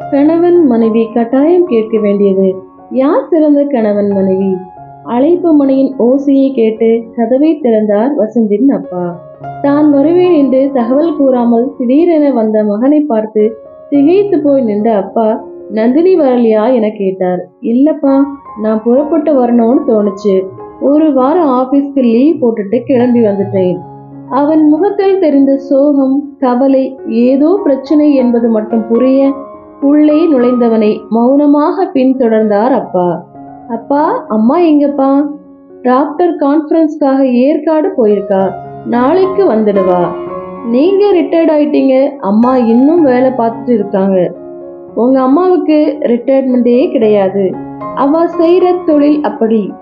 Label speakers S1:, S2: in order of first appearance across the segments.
S1: கணவன் மனைவி கட்டாயம் கேட்க வேண்டியது. யார் சிறந்த கணவன் மனைவி? அழைப்பு மனையின் ஓசையை கேட்டு கதவை திறந்தார் வசந்தின் அப்பா. தான் வருவேன் என்று தகவல் கூறாமல் திடீரென வந்த மகனை பார்த்து திகைத்து போய் நின்ற அப்பா நந்தினி வரலையா? என கேட்டார். இல்லப்பா நான் புறப்பட்டு வரணும்னு தோணுச்சு. ஒரு வாரம் ஆபீஸ்க்கு லீவ் போட்டுட்டு கிளம்பி வந்துட்டேன். அவன் முகத்தில் தெரிந்த சோகம் கவலை ஏதோ பிரச்சனை என்பது மட்டும் புரிய உள்ளே நுழைந்தவனை மௌனமாக பின்தொடர்ந்தார் அப்பா. அப்பா அம்மா எங்கப்பா? டாக்டர் கான்ஃபரன்ஸ்க்காக ஏற்காடு போயிருக்கா. நாளைக்கு வந்துடுவா நீங்க ரிட்டையர்ட் ஆயிட்டீங்க. அம்மா இன்னும் வேலை பார்த்துட்டு இருக்காங்க. உங்க அம்மாவுக்கு ரிட்டையர்மெண்டே கிடையாது. அவ செய்யற தொழில் அப்படி.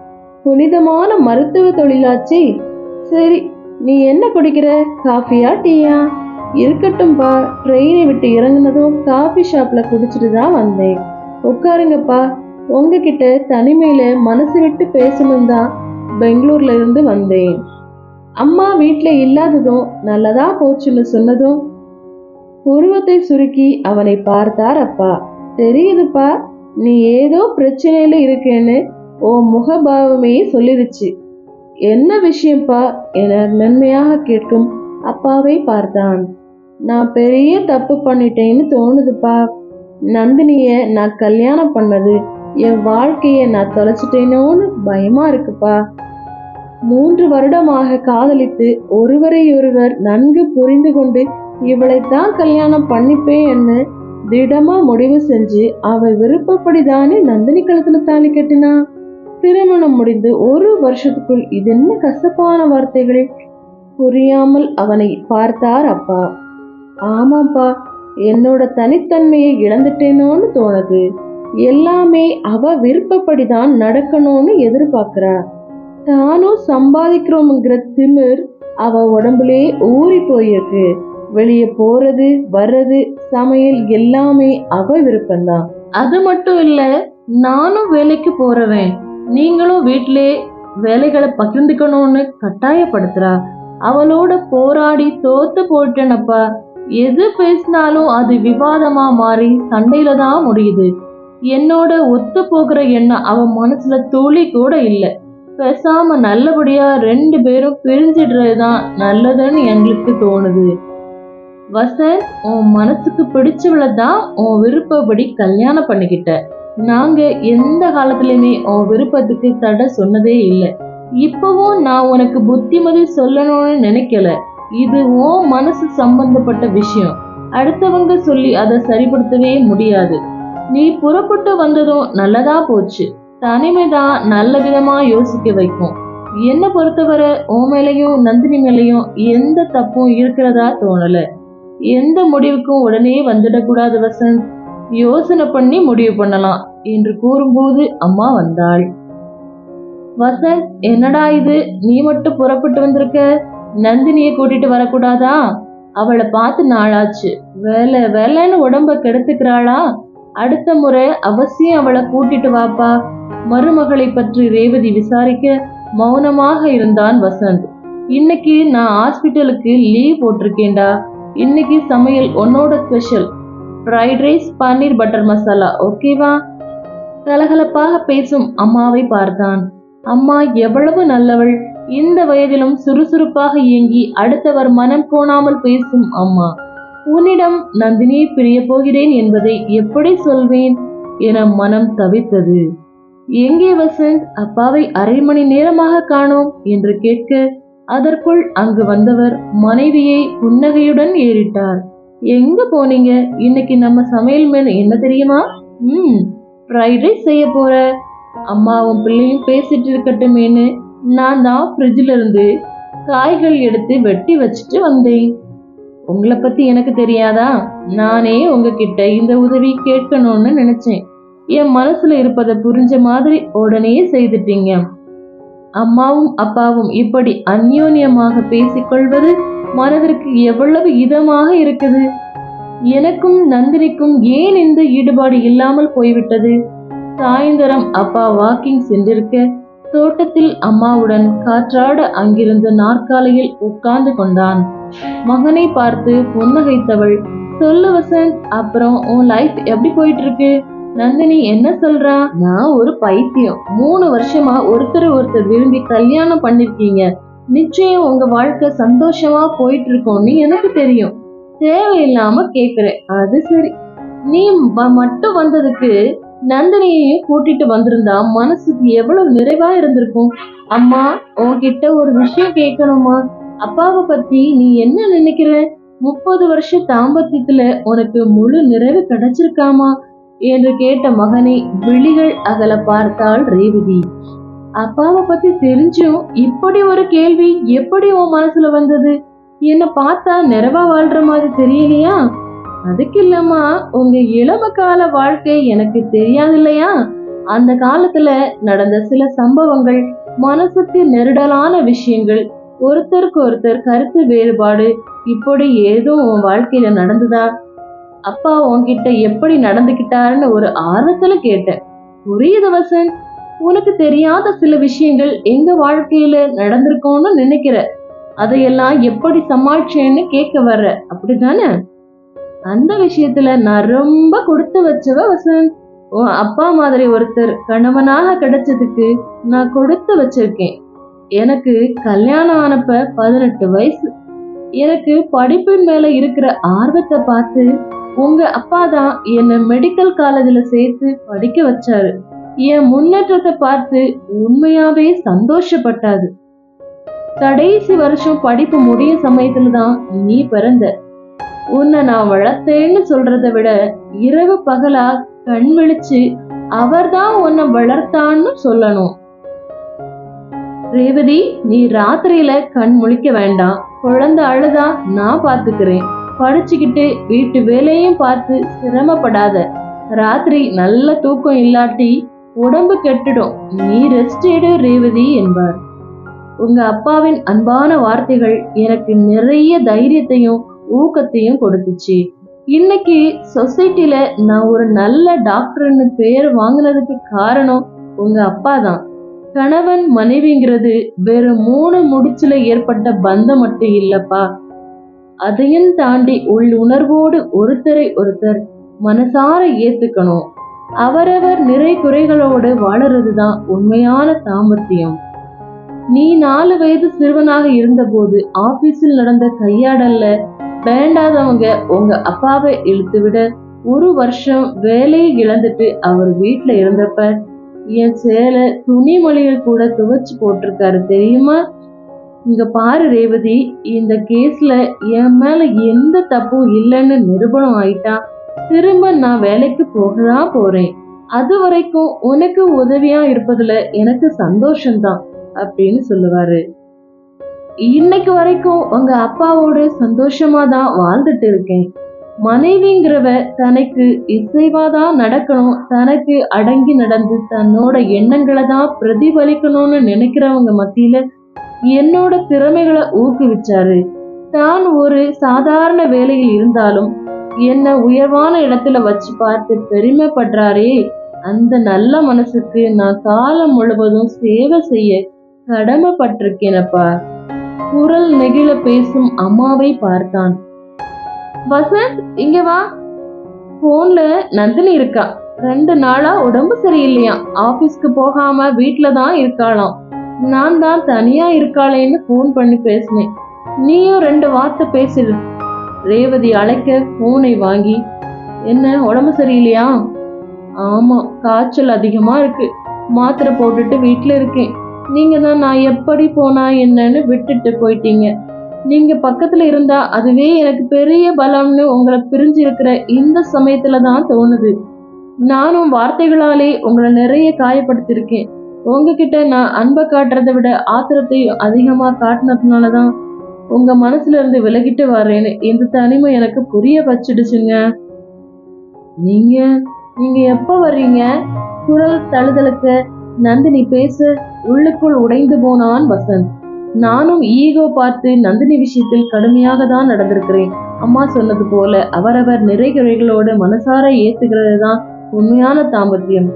S1: புனிதமான மருத்துவ தொழிலாச்சே. சரி நீ என்ன குடிக்கிற காஃபியா டீயா? இருக்கட்டும்பா ட்ரெயினை விட்டு இறங்குனதும் காஃபி ஷாப்பில் குடிச்சிட்டு தான் வந்தேன். உட்காருங்கப்பா. உங்ககிட்ட தனிமையில் மனசு விட்டு பேசணும் தான் பெங்களூர்ல இருந்து வந்தேன். அம்மா வீட்டில் இல்லாததும் நல்லதா போச்சுன்னு சொன்னதும் உருவத்தை சுருக்கி அவனை பார்த்தார் அப்பா தெரியுதுப்பா நீ ஏதோ பிரச்சனையில இருக்கேன்னு உன் முகபாவமே சொல்லிருச்சு. என்ன விஷயம்ப்பா? என மென்மையாக கேட்கும் அப்பாவை பார்த்தான். நான் பெரிய தப்பு பண்ணிட்டேன்னு தோணுதுப்பா. நந்தினிய நான் கல்யாணம் பண்ணது என் வாழ்க்கைய நான் தொலைச்சிட்டேனோன்னு பயமா இருக்குப்பா. மூன்று வருடமாக காதலித்து ஒருவரை ஒருவர் நன்கு புரிந்து கொண்டு இவளைத்தான் கல்யாணம் பண்ணிப்பேன்னு திடமா முடிவு செஞ்சு அவ விருப்பப்படிதானே நந்தினி கழுத்துல தாலி கட்டினா? திருமணம் முடிந்து ஒரு வருஷத்துக்குள் இது என்ன கசப்பான வார்த்தைகள்? புரியாமல் அவனை பார்த்தார் அப்பா. ஆமாப்பா என்னோட தனித்தன்மையை இழந்துட்டேனோன்னு தோணுது. எல்லாமே அவ விருப்பப்படிதான் நடக்கணும்னு எதிர்பார்க்கிறா. தானும் சம்பாதிக்கிறோம்ங்கிற திமிர் அவ உடம்புலே ஊறி போயிருக்கு. வெளியே போறது வர்றது சமையல் எல்லாமே அவ விருப்பம்தான். அது மட்டும் இல்ல நானும் வேலைக்கு போறவன். நீங்களும் வீட்டிலே வேலைகளை பகிர்ந்துக்கணும்னு கட்டாயப்படுத்துறா. அவளோட போராடி தோத்து போயிட்டேனப்பா. எது பேசினாலும் அது விவாதமா மாறி சண்டையில தான் முடியுது. என்னோட ஒத்து போகிற எண்ணம் அவன் மனசுல துளி கூட இல்லை. பேசாம நல்லபடியா ரெண்டு பேரும் பிரிஞ்சிடுறதுதான் நல்லதுன்னு எங்களுக்கு தோணுது. வசந்த் உன் மனசுக்கு பிடிச்சவளை தான் உன் விருப்பப்படி கல்யாணம் பண்ணிக்கிட்ட. நாங்க எந்த காலத்துலயுமே உன் விருப்பத்துக்கு தடை சொன்னதே இல்லை. இப்பவும் நான் உனக்கு புத்திமதி சொல்லணும்னு நினைக்கல. இது மனசு சம்பந்தப்பட்ட விஷயம். அடுத்தவங்க சொல்லி அதை சரிப்படுத்தவே முடியாது. நீ புறப்பட்டு வந்ததும் நல்லதா போச்சு. தனிமைதான் நல்ல விதமா யோசிக்க வைக்கும். என்ன பொறுத்தவரை ஓ மேலையும் நந்தினி மேலையும் எந்த தப்பும் இருக்கிறதா தோணல. எந்த முடிவுக்கும் உடனே வந்துடக்கூடாது வசந்த். யோசனை பண்ணி முடிவு பண்ணலாம் என்று கூறும்போது அம்மா வந்தாள். வசந்த் என்னடா இது? நீ மட்டும் புறப்பட்டு வந்திருக்க? நந்தினியை கூட்டிட்டு வரக்கூடாதா? அவளை பார்த்து நாளாச்சு. வேலை வேலைன்னு உடம்ப கெடுத்துக்கிறாளா? அடுத்த முறை அவசியம் அவளை கூட்டிட்டு வாப்பா. மருமகளை பற்றி ரேவதி விசாரிக்க மௌனமாக இருந்தான் வசந்த். இன்னைக்கு நான் ஹாஸ்பிட்டலுக்கு லீவ் போட்டிருக்கேன்டா. இன்னைக்கு சமையல் உன்னோட special. Fried rice paneer butter masala ஓகேவா? கலகலப்பாக பேசும் அம்மாவை பார்த்தான். அம்மா எவ்வளவு நல்லவள். இந்த வயதிலும் சுறுசுறுப்பாக இயங்கி அடுத்தவர் மனம் கோணாமல் பேசும் அம்மா. உன்னிடம் நந்தினியை பிரிய போகிறேன் என்பதை எப்படி சொல்வேன் என மனம் தவித்தது. எங்கே வசந்த் அப்பாவை அரை மணி நேரமாக காணோம் என்று கேட்க அதற்குள் அங்கு வந்தவர் மனைவியை புன்னகையுடன் ஏறிட்டார். எங்க போனீங்க? இன்னைக்கு நம்ம சமையல் மேல் என்ன தெரியுமா? ம் ஃப்ரைட் ரைஸ் செய்ய போற. அம்மாவும் பிள்ளையும் பேசிட்டு இருக்கட்டுமேனு நான் தான் ஃப்ரிட்ஜில் இருந்து காய்கள் எடுத்து வெட்டி வச்சுட்டு வந்தேன். உங்களை பத்தி எனக்கு தெரியாதா? நானே உங்ககிட்ட இந்த உதவி கேட்கணும்னு நினைச்சேன். என் மனசுல இருப்பதை புரிஞ்ச மாதிரி உடனே செய்துட்டீங்க. அம்மாவும் அப்பாவும் இப்படி அந்யோன்யமாக பேசிக்கொள்வது மனதிற்கு எவ்வளவு இதமாக இருக்குது? எனக்கும் நந்தினிக்கும் ஏன் இந்த ஈடுபாடு இல்லாமல் போய்விட்டது? சாயந்தரம் அப்பா வாக்கிங் சென்றிருக்க தோட்டத்தில் அம்மாவுடன் காற்றாட அங்கிருந்த நாற்காலியில் உட்கார்ந்து கொண்டான். மகனை பார்த்து புன்னகைத்தவள் சொல்லு வசந்த் அப்புறம் உன் லைஃப் எப்படி போயிட்டு இருக்கு நந்தினி என்ன சொல்றா? நான் ஒரு பைத்தியம். மூணு வருஷமா ஒருத்தர் ஒருத்தர் விரும்பி கல்யாணம் பண்ணிருக்கீங்க. நிச்சயம் உங்க வாழ்க்கை சந்தோஷமா போயிட்டு இருக்கோம்னு எனக்கு தெரியும். தேவையில்லாம கேக்குறேன் அது சரி. நீ மட்டும் வந்ததுக்கு நந்தினியையும் கூட்டிட்டு வந்திருந்தா மனசுக்கு எவ்வளவு நிறைவா இருந்திருக்கும்? அம்மா உன்கிட்ட ஒரு விஷயம் கேட்கணுமா? அப்பாவை பத்தி நீ என்ன நினைக்கிற? முப்பது வருஷ தாம்பத்தியத்துல உனக்கு முழு நிறைவு கிடைச்சிருக்காமா? என்று கேட்ட மகனை விழிகள் அகல பார்த்தாள் ரேவதி. அப்பாவை பத்தி தெரிஞ்சும் இப்படி ஒரு கேள்வி எப்படி உன் மனசுல வந்தது? என்ன பார்த்தா நிறைவா வாழ்ற மாதிரி தெரியலையா? அதுக்கு இல்லம்மா உங்க இளம கால வாழ்க்கை எனக்கு தெரியாது இல்லையா அந்த காலத்துல நடந்த சில சம்பவங்கள் மனசுக்கு நெருடலான விஷயங்கள் ஒருத்தருக்கு ஒருத்தர் கருத்து வேறுபாடு இப்படி ஏதோ உன் வாழ்க்கையில நடந்ததா? அப்பா உன்கிட்ட எப்படி நடந்துக்கிட்டாருன்னு ஒரு ஆர்வத்துல கேட்டேன். புரியுது வசன் உனக்கு தெரியாத சில விஷயங்கள் எங்க வாழ்க்கையில நடந்திருக்கோன்னு நினைக்கிற? அதையெல்லாம் எப்படி சமாளிச்சேன்னு கேட்க வர்ற? அப்படிதானே அந்த விஷயத்துல நான் ரொம்ப கொடுத்து வச்சவ வசந்த் உன் அப்பா மாதிரி ஒருத்தர் கணவனாக கிடைச்சதுக்கு நான் கொடுத்து வச்சிருக்கேன். எனக்கு கல்யாணம் ஆனப்ப பதினெட்டு வயசு. எனக்கு படிப்பின் மேல இருக்கிற ஆர்வத்தை பார்த்து உங்க அப்பா தான் என்னை மெடிக்கல் காலேஜில் சேர்த்து படிக்க வச்சாரு. என் முன்னேற்றத்தை பார்த்து உண்மையாவே சந்தோஷப்பட்டாரு. கடைசி வருஷம் படிப்பு முடியும் சமயத்துல தான் நீ பிறந்த. உன்னை நான் வளர்த்தேன்னு சொல்றதை விட இரவு பகலா கண் விழிச்சு அவர்தான் உன்னை வளர்த்தான்னு சொல்லணும். ரேவதி நீ ராத்திரியில கண் முழிக்க வேண்டாம். குழந்தை அழுதா நான் பாத்துக்கிறேன் படிச்சுக்கிட்டு வீட்டு வேலையும் பார்த்து சிரமப்படாத. ராத்திரி நல்ல தூக்கம் இல்லாட்டி உடம்பு கெட்டுடும். நீ ரெஸ்ட் எடு ரேவதி என்பார். உங்க அப்பாவின் அன்பான வார்த்தைகள் எனக்கு நிறைய தைரியத்தையும் ஊக்கத்தையும் கொடுத்துச்சு. இன்னைக்கு சொசைட்டில நான் ஒரு நல்ல டாக்டர்னு பேர் வாங்கினதுக்கு காரணம் உங்க அப்பா தான். கணவன் மனைவிங்கிறது வெறும் மூணு முடிச்சுல ஏற்பட்ட பந்தம் மட்டும் இல்லப்பா. அதையும் தாண்டி உள் உணர்வோடு ஒருத்தரை ஒருத்தர் மனசார ஏத்துக்கணும். அவரவர் நிறை குறைகளோடு வாழறதுதான் உண்மையான தாமத்தியம். நீ நாலு வயது சிறுவனாக இருந்தபோது ஆபீஸில் நடந்த கையாடல்ல வேண்டாதவங்க உங்க அப்பாவை இழுத்து விட ஒரு வருஷம் வேலையை இழந்துட்டு அவர் வீட்டுல இருந்தப்ப என் சேலை துணிமணிகள் கூட துவைச்சு போட்டிருக்காரு தெரியுமா? இங்க பாரு ரேவதி இந்த கேஸ்ல என் மேல எந்த தப்பும் இல்லைன்னு நிரூபணம் ஆயிட்டா திரும்ப நான் வேலைக்கு போகதான் போறேன். அது வரைக்கும் உனக்கு உதவியா இருப்பதுல எனக்கு சந்தோஷம்தான் அப்படின்னு சொல்லுவாரு. இன்னைக்கு வரைக்கும் உங்க அப்பாவோட சந்தோஷமா தான் வாழ்ந்துட்டு இருக்கேன். மனைவிங்கிறவ தனக்கு இசைவாதான் நடக்கணும். தனக்கு அடங்கி நடந்து தன்னோட எண்ணங்களை தான் பிரதிபலிக்கணும்னு நினைக்கிறவங்க மத்தியில என்னோட திறமைகளை ஊக்குவிச்சாரு. தான் ஒரு சாதாரண வேலையில் இருந்தாலும் என்ன உயர்வான இடத்துல வச்சு பார்த்து பெருமைப்படுறாரே. அந்த நல்ல மனசுக்கு நான் காலம் முழுவதும் சேவை செய்ய கடமைப்பட்டிருக்கேனப்பா. குரல் நெகிழ பேசும் அம்மாவை பார்த்தான். வசந்த் இங்க வா. போன்ல நந்தினி இருக்கா. ரெண்டு நாளா உடம்பு சரியில்லையா? ஆபீஸ்க்கு போகாம வீட்டுல தான் இருக்காளாம். நான் தான் தனியா இருக்காளேன்னு ஃபோன் பண்ணி பேசினேன். நீயும் ரெண்டு வார்த்தை பேசிடு ரேவதி அழைக்க போனை வாங்கி என்ன உடம்பு சரியில்லையா? ஆமா காய்ச்சல் அதிகமா இருக்கு. மாத்திரை போட்டுட்டு வீட்டுல இருக்கேன். நீங்க தான் நான் எப்படி போனா என்னன்னு விட்டுட்டு போயிட்டீங்க. நீங்க பக்கத்துல இருந்தா அதுவே எனக்கு பெரிய பலம்னு உங்களை பிரிஞ்சு இருக்கிற இந்த சமயத்தில் தான் தோணுது. நானும் வார்த்தைகளாலே உங்களை நிறைய காயப்படுத்திருக்கேன் உங்ககிட்ட நான் அன்பை காட்டுறதை விட ஆத்திரத்தை அதிகமா காட்டினதுனாலதான் உங்க மனசுல இருந்து விலகிட்டு வர்றேன்னு இந்த தனிமை எனக்கு புரிய வச்சிடுச்சுங்க. நீங்க நீங்க எப்ப வர்றீங்க? குரல் தழுதலுக்கு நந்தினி பேச உள்ளுக்குள் உடைந்து போனான் வசந்த். நானும் ஈகோ பார்த்து நந்தினி விஷயத்தில் கடுமையாக தான் நடந்திருக்கிறேன். அம்மா சொன்னது போல அவரவர் நிறைகுறைகளோடு மனசார ஏத்துக்கிறது தான் உண்மையான தாம்பத்தியம்.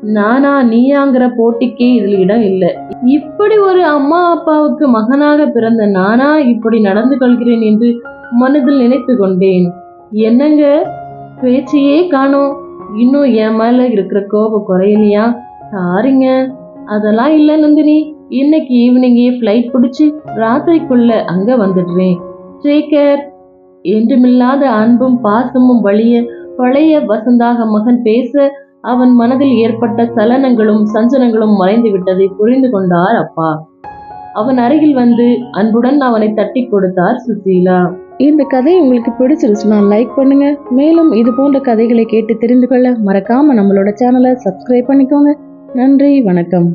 S1: நானா நீயாங்கிற போட்டிக்கே இதில் இடம் இல்லை. இப்படி ஒரு அம்மா அப்பாவுக்கு மகனாக பிறந்த நானா இப்படி நடந்து கொள்கிறேன் என்று மனதில் நினைத்து கொண்டேன். என்னங்க? பேச்சையே காணோம். இன்னும் என் மேல இருக்கிற கோபம் குறையலையா? சாரிங்க. அதெல்லாம் இல்ல நந்தினி. இன்னைக்கு ஈவினிங்கே ஃப்ளைட் பிடிச்சி ராத்திரிக்குள்ள அங்க வந்துடுறேன். டேக் என்றுமில்லாத அன்பும் பாசமும் வழிய பழைய வசந்தாக மகன் பேச அவன் மனதில் ஏற்பட்ட சலனங்களும் சஞ்சனங்களும் மறைந்து விட்டதை புரிந்து கொண்டார் அப்பா. அவன் அருகில் வந்து அன்புடன் அவனை தட்டி கொடுத்தார் சுசீலா. இந்த கதை உங்களுக்கு பிடிச்சிருச்சுன்னா லைக் பண்ணுங்க. மேலும் இது போன்ற கதைகளை கேட்டு தெரிந்து கொள்ள மறக்காம நம்மளோட சேனலை சப்ஸ்கிரைப் பண்ணிக்கோங்க. நன்றி வணக்கம்.